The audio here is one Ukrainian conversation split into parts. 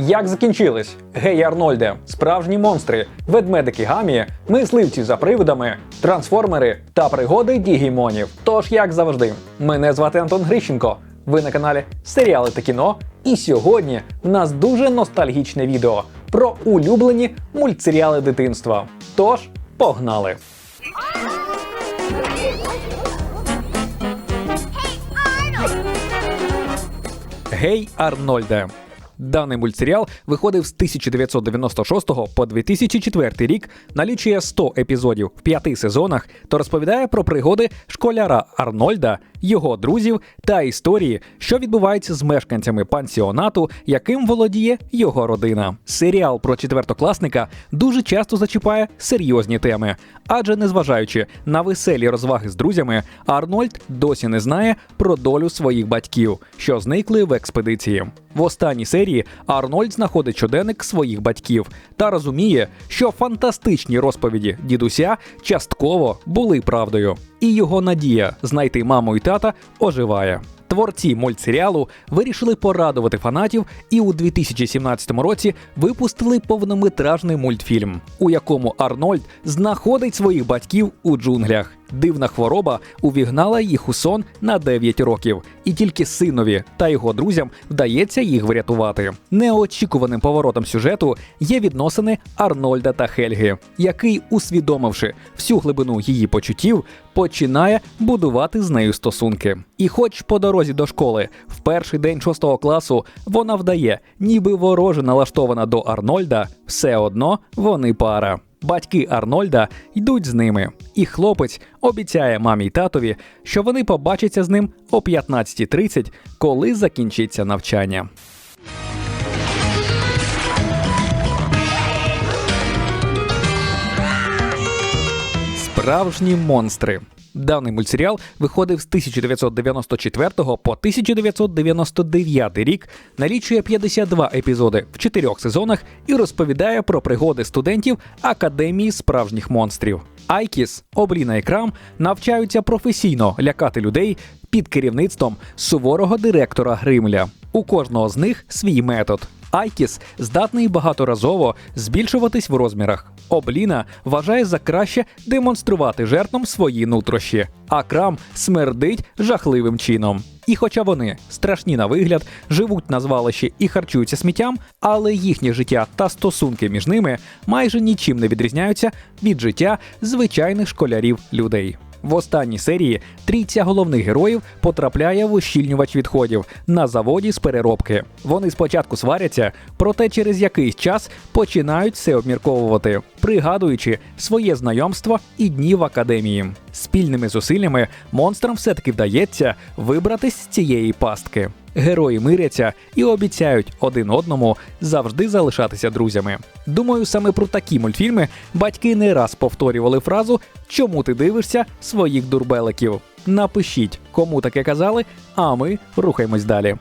Як закінчились? Гей Арнольде, справжні монстри, ведмедики гамі, мисливці за привидами, трансформери та пригоди дігімонів. Тож, як завжди, мене звати Антон Грищенко. Ви на каналі Серіали та кіно. І сьогодні в нас дуже ностальгічне відео про улюблені мультсеріали дитинства. Тож, погнали! Гей Арнольде. Даний мультсеріал виходив з 1996 по 2004 рік, налічує 100 епізодів в п'яти сезонах то розповідає про пригоди школяра Арнольда, його друзів та історії, що відбуваються з мешканцями пансіонату, яким володіє його родина. Серіал про четвертокласника дуже часто зачіпає серйозні теми, адже незважаючи на веселі розваги з друзями, Арнольд досі не знає про долю своїх батьків, що зникли в експедиції. В останній серії Арнольд знаходить щоденник своїх батьків та розуміє, що фантастичні розповіді дідуся частково були правдою, і його надія знайти маму і тата оживає. Творці мультсеріалу вирішили порадувати фанатів і у 2017 році випустили повнометражний мультфільм, у якому Арнольд знаходить своїх батьків у джунглях. Дивна хвороба увігнала їх у сон на 9 років, і тільки синові та його друзям вдається їх врятувати. Неочікуваним поворотом сюжету є відносини Арнольда та Хельги, який, усвідомивши всю глибину її почуттів, починає будувати з нею стосунки. І, хоч по дорозі до школи в перший день шостого класу вона вдає, ніби вороже налаштована до Арнольда, все одно вони пара. Батьки Арнольда йдуть з ними, і хлопець обіцяє мамі й татові, що вони побачаться з ним о 15.30, коли закінчиться навчання. Справжні монстри. Даний мультсеріал виходив з 1994 по 1999 рік, налічує 52 епізоди в чотирьох сезонах і розповідає про пригоди студентів Академії справжніх монстрів. Айкіс, Обліна і Крам навчаються професійно лякати людей під керівництвом суворого директора Гримля. У кожного з них свій метод. Айкіс здатний багаторазово збільшуватись в розмірах. Обліна вважає за краще демонструвати жертвам свої нутрощі, а крам смердить жахливим чином. І хоча вони страшні на вигляд, живуть на звалищі і харчуються сміттям, але їхнє життя та стосунки між ними майже нічим не відрізняються від життя звичайних школярів людей. В останній серії трійця головних героїв потрапляє в ущільнювач відходів на заводі з переробки. Вони спочатку сваряться, проте через якийсь час починають все обмірковувати, пригадуючи своє знайомство і дні в академії. Спільними зусиллями монстрам все-таки вдається вибратись з цієї пастки. Герої миряться і обіцяють один одному завжди залишатися друзями. Думаю, саме про такі мультфільми батьки не раз повторювали фразу Чому ти дивишся своїх дурбеликів? Напишіть, кому таке казали, а ми рухаємось далі.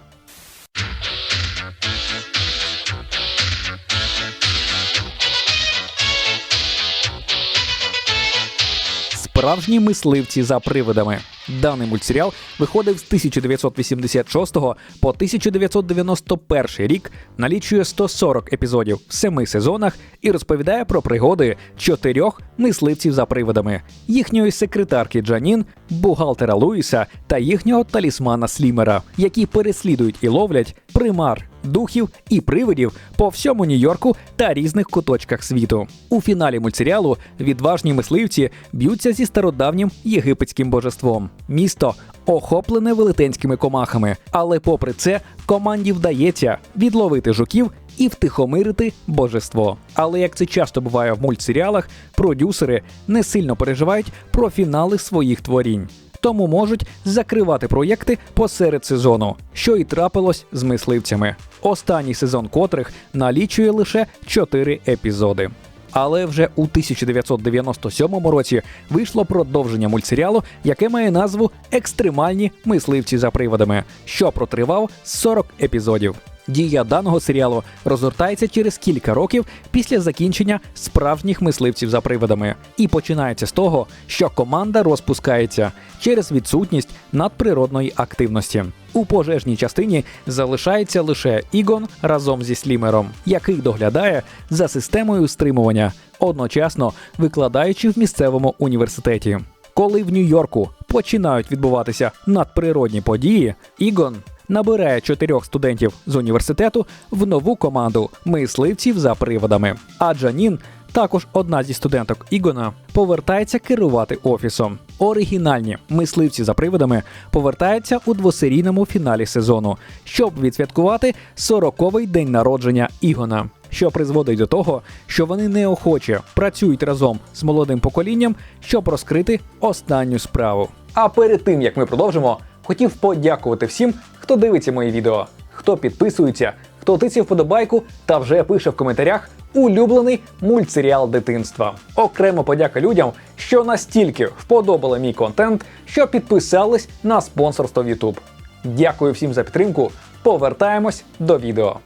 Справжні мисливці за привидами. Даний мультсеріал виходив з 1986 по 1991 рік, налічує 140 епізодів в семи сезонах і розповідає про пригоди чотирьох мисливців за привидами, їхньої секретарки Джанін, бухгалтера Луїса та їхнього талісмана Слімера, які переслідують і ловлять примар. Духів і привидів по всьому Нью-Йорку та різних куточках світу. У фіналі мультсеріалу відважні мисливці б'ються зі стародавнім єгипетським божеством. Місто охоплене велетенськими комахами, але попри це команді вдається відловити жуків і втихомирити божество. Але як це часто буває в мультсеріалах, продюсери не сильно переживають про фінали своїх творінь. Тому можуть закривати проєкти посеред сезону, що і трапилось з мисливцями. Останній сезон котрих налічує лише 4 епізоди. Але вже у 1997 році вийшло продовження мультсеріалу, яке має назву Екстремальні мисливці за приводами, що протривав 40 епізодів. Дія даного серіалу розгортається через кілька років після закінчення справжніх мисливців за привидами, і починається з того, що команда розпускається через відсутність надприродної активності. У пожежній частині залишається лише Ігон разом зі Слімером, який доглядає за системою стримування, одночасно викладаючи в місцевому університеті. Коли в Нью-Йорку починають відбуватися надприродні події, Ігон набирає чотирьох студентів з університету в нову команду мисливців за приводами. А Джанін, також одна зі студенток Ігона, повертається керувати офісом. Оригінальні мисливці за приводами повертаються у двосерійному фіналі сезону, щоб відсвяткувати 40-й день народження Ігона. Що призводить до того, що вони неохоче працюють разом з молодим поколінням, щоб розкрити останню справу. А перед тим як ми продовжимо, хотів подякувати всім, хто дивиться мої відео, хто підписується, хто тицє вподобайку та вже пише в коментарях улюблений мультсеріал дитинства. Окремо подяка людям, що настільки вподобали мій контент, що підписались на спонсорство в YouTube. Дякую всім за підтримку. Повертаємось до відео.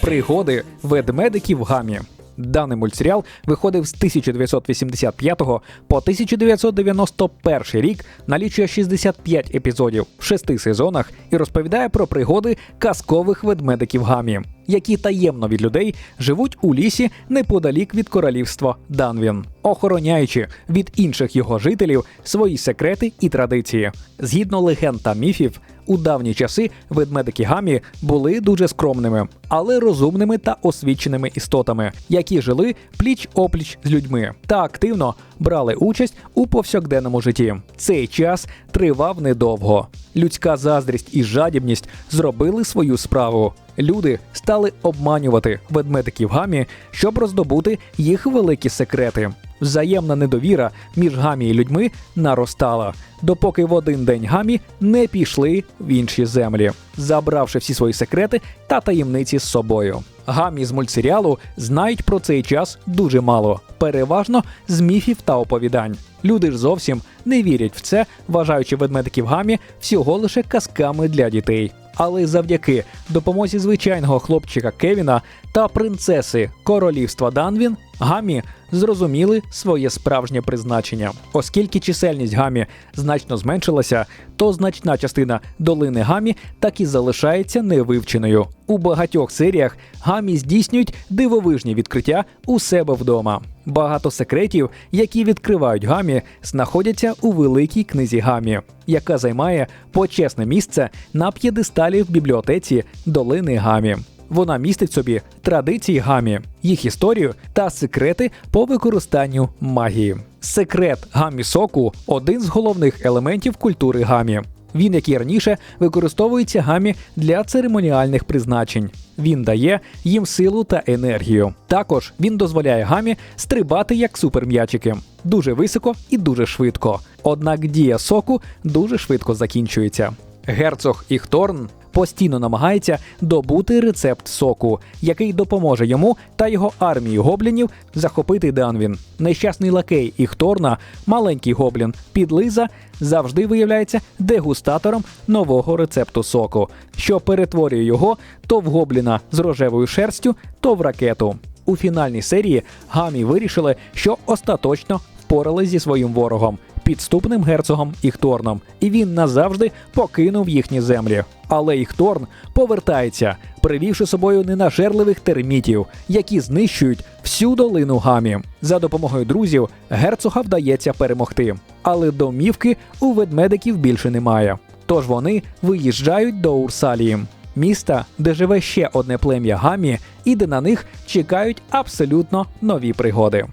Пригоди ведмедиків в гамі. Даний мультсеріал виходив з 1985 по 1991 рік, налічує 65 епізодів в шести сезонах і розповідає про пригоди казкових ведмедиків гамі, які таємно від людей живуть у лісі неподалік від королівства Данвін, охороняючи від інших його жителів свої секрети і традиції. Згідно легенд та міфів, у давні часи ведмедики гамі були дуже скромними, але розумними та освіченими істотами, які жили пліч опліч з людьми та активно брали участь у повсякденному житті. Цей час тривав недовго. Людська заздрість і жадібність зробили свою справу. Люди стали обманювати ведмедиків гамі, щоб роздобути їх великі секрети. Взаємна недовіра між гамі і людьми наростала, допоки в один день гамі не пішли в інші землі, забравши всі свої секрети та таємниці з собою. Гамі з мультсеріалу знають про цей час дуже мало, переважно з міфів та оповідань. Люди ж зовсім не вірять в це, вважаючи ведмедиків гамі всього лише казками для дітей. Але завдяки допомозі звичайного хлопчика Кевіна та принцеси королівства Данвін гамі зрозуміли своє справжнє призначення. Оскільки чисельність гамі значно зменшилася, то значна частина долини гамі так і залишається невивченою. У багатьох серіях гамі здійснюють дивовижні відкриття у себе вдома. Багато секретів, які відкривають гамі, знаходяться у великій книзі гамі, яка займає почесне місце на п'єдесталі в бібліотеці долини гамі. Вона містить собі традиції гамі, їх історію та секрети по використанню магії. Секрет гамі соку один з головних елементів культури гамі. Він, як і раніше, використовується гамі для церемоніальних призначень. Він дає їм силу та енергію. Також він дозволяє гамі стрибати як суперм'ячики дуже високо і дуже швидко. Однак дія соку дуже швидко закінчується. Герцог Іхторн постійно намагається добути рецепт соку, який допоможе йому та його армії гоблінів захопити Данвін. Нещасний лакей Іхторна, маленький гоблін Підлиза, завжди виявляється дегустатором нового рецепту соку, що перетворює його то в гобліна з рожевою шерстю, то в ракету. У фінальній серії гамі вирішили, що остаточно впорались зі своїм ворогом, підступним герцогом Іхторном, і він назавжди покинув їхні землі. Але Іхторн повертається, привівши собою ненажерливих термітів, які знищують всю долину гамі. За допомогою друзів герцога вдається перемогти, але домівки у ведмедиків більше немає. Тож вони виїжджають до Урсалії. Міста, де живе ще одне плем'я гамі, і де на них чекають абсолютно нові пригоди.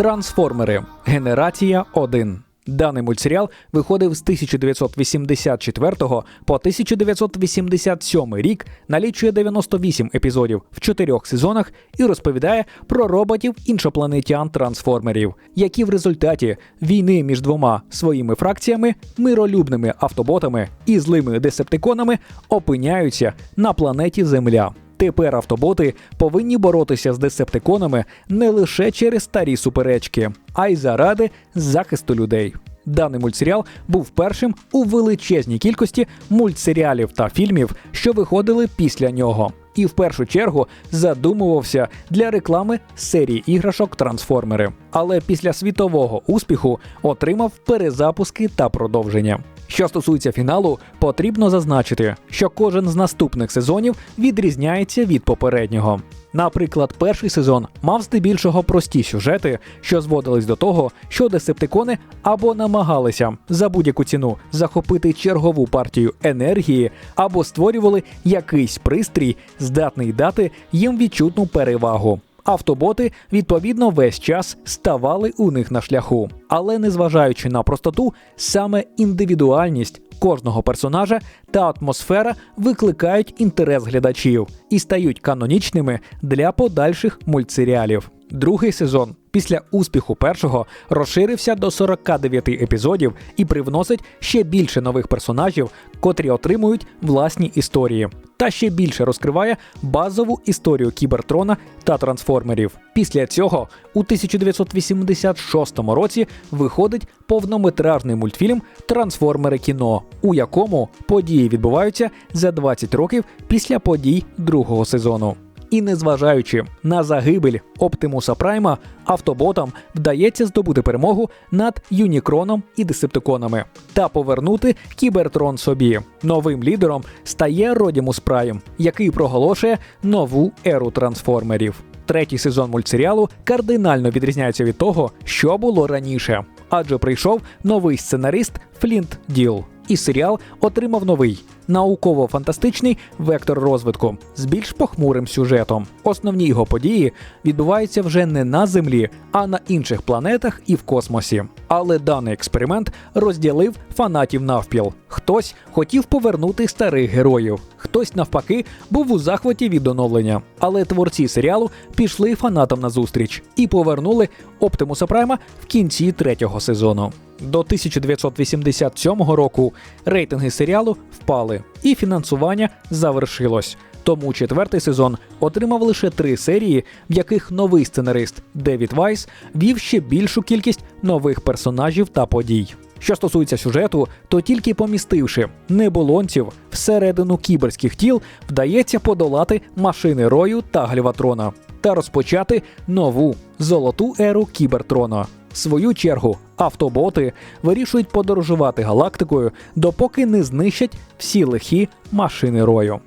Трансформери. Генерація 1. Даний мультсеріал виходив з 1984 по 1987 рік, налічує 98 епізодів в чотирьох сезонах і розповідає про роботів іншопланетян трансформерів, які в результаті війни між двома своїми фракціями, миролюбними автоботами і злими десептиконами опиняються на планеті Земля. Тепер автоботи повинні боротися з десептиконами не лише через старі суперечки, а й заради захисту людей. Даний мультсеріал був першим у величезній кількості мультсеріалів та фільмів, що виходили після нього, і в першу чергу задумувався для реклами серії іграшок Трансформери. Але після світового успіху отримав перезапуски та продовження. Що стосується фіналу, потрібно зазначити, що кожен з наступних сезонів відрізняється від попереднього. Наприклад, перший сезон мав здебільшого прості сюжети, що зводились до того, що десептикони або намагалися за будь-яку ціну захопити чергову партію енергії, або створювали якийсь пристрій, здатний дати їм відчутну перевагу. Автоботи відповідно весь час ставали у них на шляху. Але незважаючи на простоту, саме індивідуальність кожного персонажа та атмосфера викликають інтерес глядачів і стають канонічними для подальших мультсеріалів. Другий сезон після успіху першого розширився до 49 епізодів і привносить ще більше нових персонажів, котрі отримують власні історії, та ще більше розкриває базову історію кібертрона та трансформерів. Після цього у 1986 році виходить повнометражний мультфільм Трансформери кіно, у якому події відбуваються за 20 років після подій другого сезону. І незважаючи на загибель Оптимуса Прайма, автоботам вдається здобути перемогу над Юнікроном і Десептиконами та повернути Кібертрон собі. Новим лідером стає Родімус Прайм, який проголошує нову еру трансформерів. Третій сезон мультсеріалу кардинально відрізняється від того, що було раніше, адже прийшов новий сценарист Флінт Діл. І серіал отримав новий науково-фантастичний вектор розвитку з більш похмурим сюжетом. Основні його події відбуваються вже не на Землі, а на інших планетах і в космосі. Але даний експеримент розділив фанатів навпіл. Хтось хотів повернути старих героїв, хтось навпаки був у захваті від оновлення. Але творці серіалу пішли фанатам на зустріч і повернули Оптимуса Прайма в кінці третього сезону. До 1987 року рейтинги серіалу впали, і фінансування завершилось. Тому четвертий сезон отримав лише три серії, в яких новий сценарист Девід Вайс вів ще більшу кількість нових персонажів та подій. Що стосується сюжету, то тільки помістивши неболонців всередину кіберських тіл, вдається подолати машини Рою та Гальватрона та розпочати нову золоту еру кібертрона. В свою чергу автоботи вирішують подорожувати галактикою, допоки не знищать всі лихі машини Рою.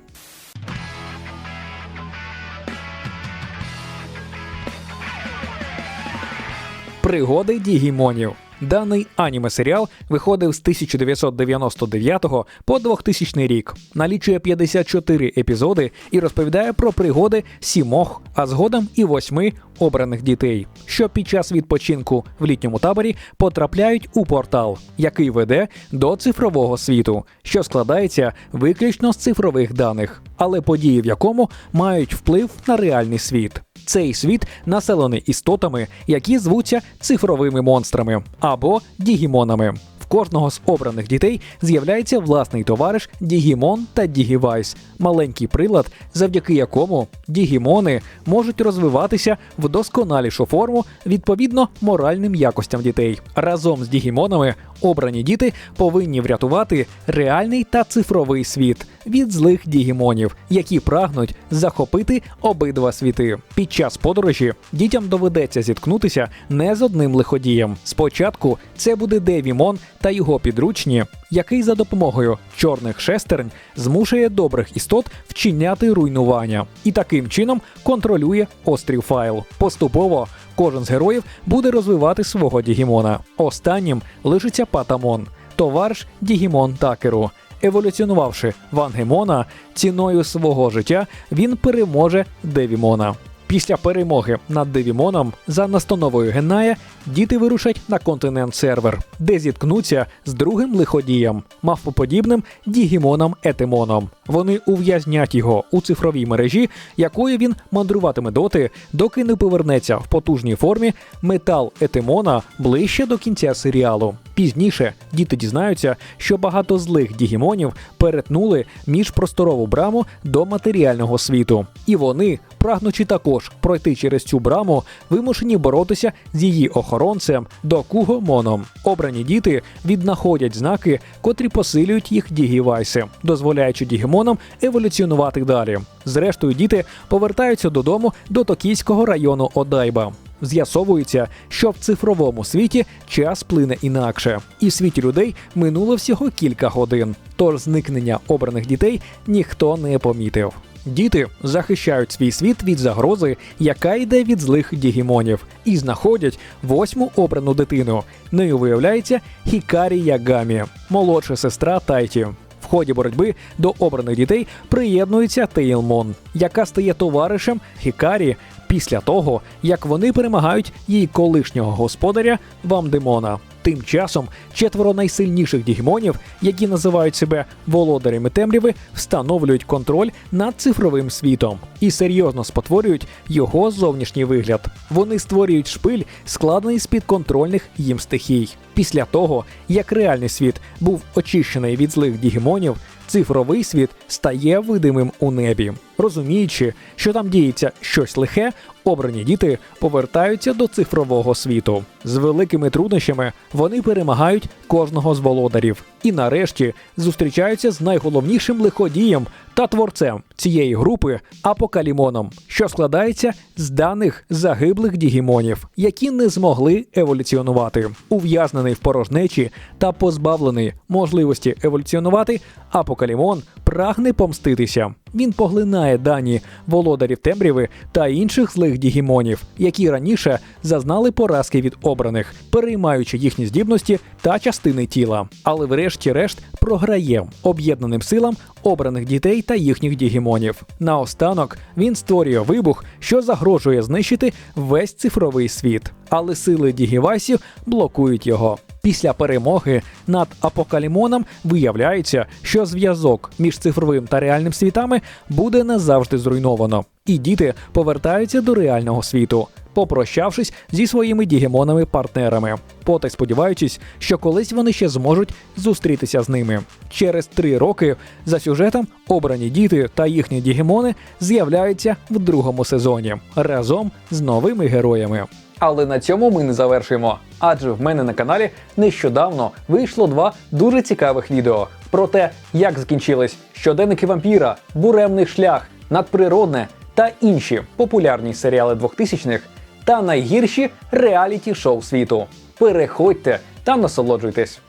Пригоди Дігімонів. Даний аніме серіал виходив з 1999 по 2000 рік, налічує 54 епізоди і розповідає про пригоди сімох, а згодом і восьми обраних дітей, що під час відпочинку в літньому таборі потрапляють у портал, який веде до цифрового світу, що складається виключно з цифрових даних, але події в якому мають вплив на реальний світ. Цей світ населений істотами, які звуться цифровими монстрами або дігімонами. В кожного з обраних дітей з'являється власний товариш Дігімон та Дігівайс, маленький прилад, завдяки якому дігімони можуть розвиватися в досконалішу форму відповідно моральним якостям дітей. Разом з дігімонами обрані діти повинні врятувати реальний та цифровий світ від злих дігімонів, які прагнуть захопити обидва світи. Під час подорожі дітям доведеться зіткнутися не з одним лиходієм. Спочатку це буде Девімон та його підручні, який за допомогою чорних шестернь змушує добрих істот вчиняти руйнування і таким чином контролює острів файл. Поступово кожен з героїв буде розвивати свого Дігімона. Останнім лишиться Патамон, товариш Дігімон Такеру. Еволюціонувавши Вангемона, ціною свого життя він переможе Девімона. Після перемоги над Девімоном за настановою Геная діти вирушать на континент сервер, де зіткнуться з другим лиходієм, мавпоподібним Дігімоном Етемоном. Вони ув'язнять його у цифровій мережі, якою він мандруватиме доти, доки не повернеться в потужній формі метал Етемона ближче до кінця серіалу. Пізніше діти дізнаються, що багато злих дігімонів перетнули міжпросторову браму до матеріального світу, і вони, прагнучи також пройти через цю браму, вимушені боротися з її охоронцем Докугомоном. Обрані діти віднаходять знаки, котрі посилюють їх дігівайси, дозволяючи дігімонам еволюціонувати далі. Зрештою, діти повертаються додому до токійського району Одайба. З'ясовується, що в цифровому світі час плине інакше, і в світі людей минуло всього кілька годин. Тож зникнення обраних дітей ніхто не помітив. Діти захищають свій світ від загрози, яка йде від злих дігімонів, і знаходять восьму обрану дитину. Нею виявляється Хікарі Ягамі, молодша сестра Тайті. В ході боротьби до обраних дітей приєднується Тейлмон, яка стає товаришем Хікарі після того, як вони перемагають її колишнього господаря Вамдемона. Тим часом четверо найсильніших дігімонів, які називають себе володарями темряви, встановлюють контроль над цифровим світом і серйозно спотворюють його зовнішній вигляд. Вони створюють шпиль, складений з підконтрольних їм стихій. Після того, як реальний світ був очищений від злих дігімонів, цифровий світ стає видимим у небі. Розуміючи, що там діється щось лихе, обрані діти повертаються до цифрового світу. З великими труднощами вони перемагають кожного з володарів і нарешті зустрічаються з найголовнішим лиходієм та творцем цієї групи Апокалімоном, що складається з даних загиблих дігімонів, які не змогли еволюціонувати. Ув'язнений в порожнечі та позбавлений можливості еволюціонувати, Апокалімон прагне помститися. Він поглинає дані володарів темряви та інших злих дігімонів, які раніше зазнали поразки від обраних, переймаючи їхні здібності та частини тіла. Але врешті-решт програє об'єднаним силам обраних дітей та їхніх дігімонів. Наостанок він створює вибух, що загрожує знищити весь цифровий світ. Але сили дігівайсів блокують його. Після перемоги над апокалімоном виявляється, що зв'язок між цифровим та реальним світами буде назавжди зруйновано, і діти повертаються до реального світу, попрощавшись зі своїми дігемонами-партнерами, потай сподіваючись, що колись вони ще зможуть зустрітися з ними. Через три роки за сюжетом обрані діти та їхні дігемони з'являються в другому сезоні разом з новими героями. Але на цьому ми не завершуємо. Адже в мене на каналі нещодавно вийшло два дуже цікавих відео про те, як закінчились щоденники вампіра, буремний шлях, надприродне та інші популярні серіали 2000-х та найгірші реаліті шоу світу. Переходьте та насолоджуйтесь.